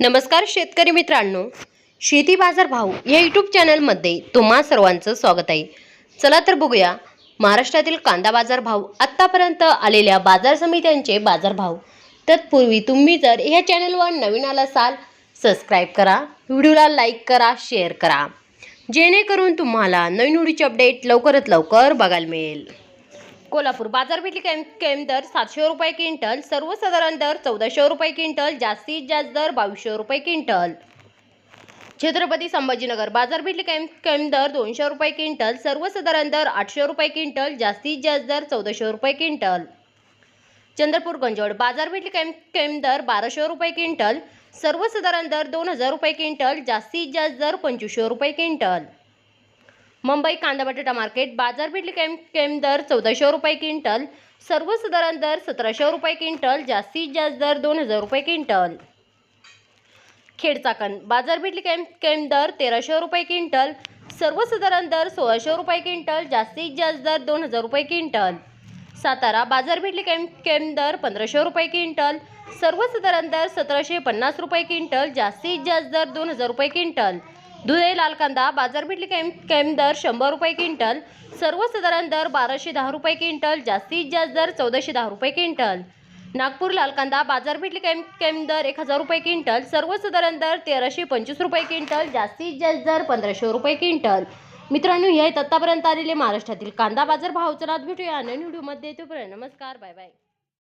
नमस्कार शेतकरी मित्रांनो. शेती बाजार भाऊ या यूट्यूब चॅनलमध्ये तुम्हा सर्वांचं स्वागत आहे. चला तर बघूया महाराष्ट्रातील कांदा बाजार भाव आत्तापर्यंत आलेल्या बाजार समित्यांचे बाजार भाव. तत्पूर्वी तुम्ही जर ह्या चॅनलवर नवीन आला असाल सबस्क्राईब करा व्हिडिओला लाईक करा शेअर करा. जेणेकरून तुम्हाला नवीन व्हिडिओचे अपडेट लवकरात लवकर बघायला मिळेल. कोल्हापूर बाजारपेठी केम केम दर सातशे रुपये क्विंटल सर्वसाधारण दर चौदाशे रुपये क्विंटल जास्तीत जास्त दर बावीसशे रुपये क्विंटल. छत्रपती संभाजीनगर बाजारपेठी केम केम दर दोनशे रुपये क्विंटल सर्वसाधारण दर आठशे रुपये क्विंटल जास्तीत जास्त दर चौदाशे रुपये क्विंटल. चंद्रपूर गंजवड बाजारपेठी केम केम दर बाराशे रुपये क्विंटल सर्वसाधारण दर दोन हजार रुपये क्विंटल जास्तीत जास्त दर पंचवीसशे रुपये क्विंटल. मुंबई कांदा बटाटा मार्केट बाजारपेठ केम केम दर चौदाशे रुपये क्विंटल. सर्वसाधारण दर सतराशे रुपये क्विंटल जास्तीत जास्त दर दोन हजार रुपये क्विंटल. खेडचाकण बाजारपेठ केम केम दर तेराशे रुपये क्विंटल. सर्वसाधारण दर सोळाशे रुपये क्विंटल जास्तीत जास्त दर दोन हजार रुपये क्विंटल. सातारा बाजारपेठ केम केम दर पंधराशे रुपये क्विंटल. सर्वसाधारण दर सतराशे पन्नास रुपये क्विंटल जास्तीत जास्त दर दोन हजार रुपये क्विंटल. धुळे लाल कांदा बाजारपेठली कॅम कॅम दर शंभर रुपये क्विंटल. सर्वसाधारण दर बाराशे दहा रुपये क्विंटल जास्तीत जास्त दर चौदाशे दहा रुपये क्विंटल. नागपूर लाल कांदा बाजारपेठली कॅम कॅम दर एक हजार रुपये क्विंटल. सर्वसाधारण दर तेराशे पंचवीस रुपये क्विंटल जास्तीत जास्त दर पंधराशे रुपये क्विंटल. मित्रांनो हे आहेत आत्तापर्यंत आलेले महाराष्ट्रातील कांदा बाजार भाव चला भेटूया. नवीन व्हिडिओमध्ये तोपर्यंत नमस्कार बाय बाय.